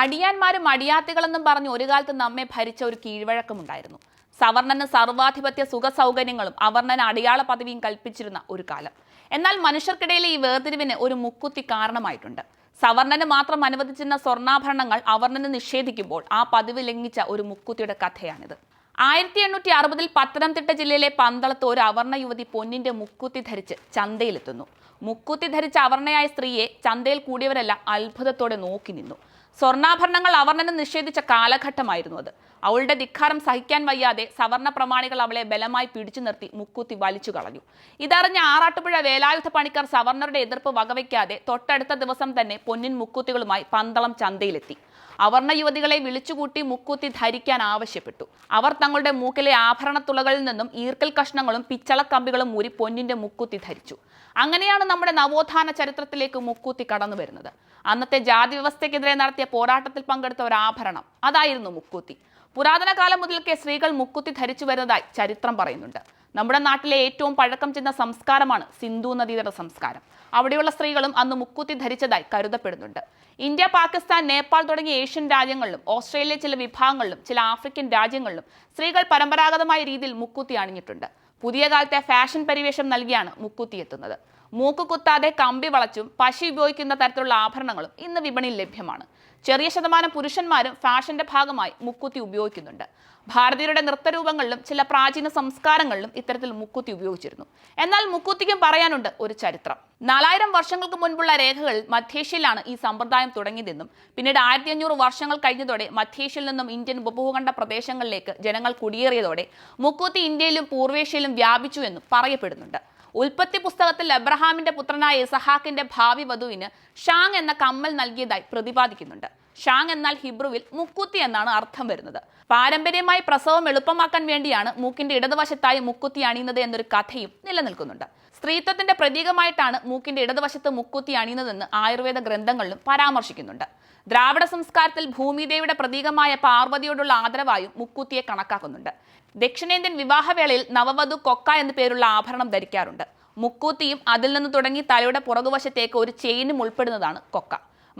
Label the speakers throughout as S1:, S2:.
S1: അടിയാന്മാരും അടിയാത്തികളെന്നും പറഞ്ഞ് ഒരു കാലത്ത് നമ്മെ ഭരിച്ച ഒരു കീഴ്വഴക്കമുണ്ടായിരുന്നു. സവർണന് സർവാധിപത്യ സുഖ സൗകര്യങ്ങളും അവർണന് അടിയാള പദവിയും കൽപ്പിച്ചിരുന്ന ഒരു കാലം. എന്നാൽ മനുഷ്യർക്കിടയിലെ ഈ വേർതിരിവിന് ഒരു മുക്കുത്തി കാരണമായിട്ടുണ്ട്. സവർണന് മാത്രം അനുവദിച്ചിരുന്ന സ്വർണാഭരണങ്ങൾ അവർണന് നിഷേധിക്കുമ്പോൾ ആ പതിവ് ലംഘിച്ച ഒരു മുക്കുത്തിയുടെ കഥയാണിത്. ആയിരത്തി എണ്ണൂറ്റി അറുപതിൽ പത്തനംതിട്ട ജില്ലയിലെ പന്തളത്ത് ഒരു അവർണ യുവതി പൊന്നിന്റെ മുക്കുത്തി ധരിച്ച് ചന്തയിലെത്തുന്നു. മുക്കുത്തി ധരിച്ച അവർണയായ സ്ത്രീയെ ചന്തയിൽ കൂടിയവരെല്ലാം അത്ഭുതത്തോടെ നോക്കി നിന്നു. സ്വർണാഭരണങ്ങൾ അവർണനെ നിഷേധിച്ച കാലഘട്ടമായിരുന്നു അത്. അവളുടെ ധിക്കാരം സഹിക്കാൻ വയ്യാതെ സവർണ പ്രമാണികൾ അവളെ ബലമായി പിടിച്ചു നിർത്തി മുക്കുത്തി വലിച്ചു കളഞ്ഞു. ഇതറിഞ്ഞ ആറാട്ടുപുഴ വേലായുധ പണിക്കർ സവർണരുടെ എതിർപ്പ് വകവയ്ക്കാതെ തൊട്ടടുത്ത ദിവസം തന്നെ പൊന്നിൻ മുക്കുത്തികളുമായി പന്തളം ചന്തയിലെത്തി. അവർണ യുവതികളെ വിളിച്ചുകൂട്ടി മുക്കൂത്തി ധരിക്കാൻ ആവശ്യപ്പെട്ടു. അവർ തങ്ങളുടെ മൂക്കിലെ ആഭരണത്തുളകളിൽ നിന്നും ഈർക്കൽ കഷ്ണങ്ങളും പിച്ചളക്കമ്പികളും ഊരി പൊന്നിന്റെ മുക്കൂത്തി ധരിച്ചു. അങ്ങനെയാണ് നമ്മുടെ നവോത്ഥാന ചരിത്രത്തിലേക്ക് മുക്കൂത്തി കടന്നു വരുന്നത്. അന്നത്തെ ജാതി വ്യവസ്ഥയ്ക്കെതിരെ നടത്തിയ പോരാട്ടത്തിൽ പങ്കെടുത്ത ഒരു ആഭരണം അതായിരുന്നു മുക്കൂത്തി. പുരാതന കാലം മുതൽക്കേ സ്ത്രീകൾ മുക്കുത്തി ധരിച്ചു വരുന്നതായി ചരിത്രം പറയുന്നുണ്ട്. നമ്മുടെ നാട്ടിലെ ഏറ്റവും പഴക്കം ചെന്ന സംസ്കാരമാണ് സിന്ധു നദീതട സംസ്കാരം. അവിടെയുള്ള സ്ത്രീകളും അന്ന് മുക്കുത്തി ധരിച്ചതായി കരുതപ്പെടുന്നുണ്ട്. ഇന്ത്യ പാകിസ്ഥാൻ നേപ്പാൾ തുടങ്ങിയ ഏഷ്യൻ രാജ്യങ്ങളിലും ഓസ്ട്രേലിയ ചില വിഭാഗങ്ങളിലും ചില ആഫ്രിക്കൻ രാജ്യങ്ങളിലും സ്ത്രീകൾ പരമ്പരാഗതമായ രീതിയിൽ മുക്കുത്തി അണിഞ്ഞിട്ടുണ്ട്. പുതിയ കാലത്തെ ഫാഷൻ പരിവേഷം നൽകിയാണ് മുക്കുത്തി എത്തുന്നത്. മൂക്ക് കുത്താതെ കമ്പി വളച്ചും പശി ഉപയോഗിക്കുന്ന തരത്തിലുള്ള ആഭരണങ്ങളും ഇന്ന് വിപണിയിൽ ലഭ്യമാണ്. ചെറിയ ശതമാനം പുരുഷന്മാരും ഫാഷന്റെ ഭാഗമായി മുക്കുത്തി ഉപയോഗിക്കുന്നുണ്ട്. ഭാരതീയരുടെ നൃത്തരൂപങ്ങളിലും ചില പ്രാചീന സംസ്കാരങ്ങളിലും ഇത്തരത്തിൽ മുക്കുത്തി ഉപയോഗിച്ചിരുന്നു. എന്നാൽ മുക്കുത്തിക്കും പറയാനുണ്ട് ഒരു ചരിത്രം. നാലായിരം വർഷങ്ങൾക്ക് മുൻപുള്ള രേഖകൾ മധ്യേഷ്യയിലാണ് ഈ സമ്പ്രദായം തുടങ്ങിയതെന്നും പിന്നീട് ആയിരത്തി അഞ്ഞൂറ് വർഷങ്ങൾ കഴിഞ്ഞതോടെ മധ്യേഷ്യയിൽ നിന്നും ഇന്ത്യൻ ഉപഭൂഖണ്ഡ പ്രദേശങ്ങളിലേക്ക് ജനങ്ങൾ കുടിയേറിയതോടെ മുക്കുത്തി ഇന്ത്യയിലും പൂർവേഷ്യയിലും വ്യാപിച്ചു എന്നും പറയപ്പെടുന്നുണ്ട്. ഉൽപ്പത്തി പുസ്തകത്തിൽ അബ്രഹാമിന്റെ പുത്രനായ ഇസഹാക്കിന്റെ ഭാവി വധുവിന് ഷാങ് എന്ന കമ്മൽ നൽകിയതായി പ്രതിപാദിക്കുന്നുണ്ട്. ഷാങ് എന്നാൽ ഹിബ്രുവിൽ മുക്കുത്തി എന്നാണ് അർത്ഥം വരുന്നത്. പാരമ്പര്യമായി പ്രസവം എളുപ്പമാക്കാൻ വേണ്ടിയാണ് മൂക്കിന്റെ ഇടതുവശത്തായി മുക്കുത്തി അണിയുന്നത് എന്നൊരു കഥയും നിലനിൽക്കുന്നുണ്ട്. സ്ത്രീത്വത്തിന്റെ പ്രതീകമായിട്ടാണ് മൂക്കിന്റെ ഇടതുവശത്ത് മുക്കുത്തി അണിയുന്നതെന്ന് ആയുർവേദ ഗ്രന്ഥങ്ങളിലും പരാമർശിക്കുന്നുണ്ട്. ദ്രാവിഡ സംസ്കാരത്തിൽ ഭൂമിദേവിയുടെ പ്രതീകമായ പാർവതിയോടുള്ള ആദരവായും മുക്കുത്തിയെ കണക്കാക്കുന്നുണ്ട്. ദക്ഷിണേന്ത്യൻ വിവാഹവേളയിൽ നവവധു കൊക്ക എന്നു പേരുള്ള ആഭരണം ധരിക്കാറുണ്ട്. മുക്കൂത്തിയും അതിൽ നിന്ന് തുടങ്ങി തലയുടെ പുറകുവശത്തേക്ക് ഒരു ചെയിനും ഉൾപ്പെടുന്നതാണ് കൊക്ക.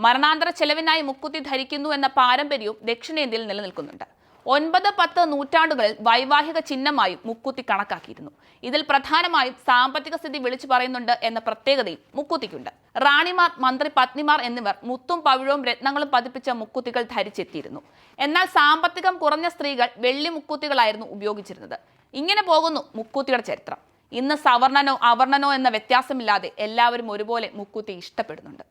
S1: മരണാന്തര ചെലവിനായി മുക്കുത്തി ധരിക്കുന്നു എന്ന പാരമ്പര്യവും ദക്ഷിണേന്ത്യയിൽ നിലനിൽക്കുന്നുണ്ട്. ഒൻപത് പത്ത് നൂറ്റാണ്ടുകളിൽ വൈവാഹിക ചിഹ്നമായും മുക്കുത്തി കണക്കാക്കിയിരുന്നു. ഇതിൽ പ്രധാനമായും സാമ്പത്തിക സ്ഥിതി വിളിച്ചു പറയുന്നുണ്ട് എന്ന പ്രത്യേകതയും മുക്കുത്തിക്കുണ്ട്. റാണിമാർ മന്ത്രി പത്നിമാർ എന്നിവർ മുത്തും പവിഴവും രത്നങ്ങളും പതിപ്പിച്ച മുക്കുത്തികൾ ധരിച്ചെത്തിയിരുന്നു. എന്നാൽ സാമ്പത്തികം കുറഞ്ഞ സ്ത്രീകൾ വെള്ളി മുക്കുത്തികളായിരുന്നു ഉപയോഗിച്ചിരുന്നത്. ഇങ്ങനെ പോകുന്നു മുക്കുത്തിയുടെ ചരിത്രം. ഇന്ന് സവർണനോ അവർണനോ എന്ന വ്യത്യാസമില്ലാതെ എല്ലാവരും ഒരുപോലെ മുക്കുത്തി ഇഷ്ടപ്പെടുന്നുണ്ട്.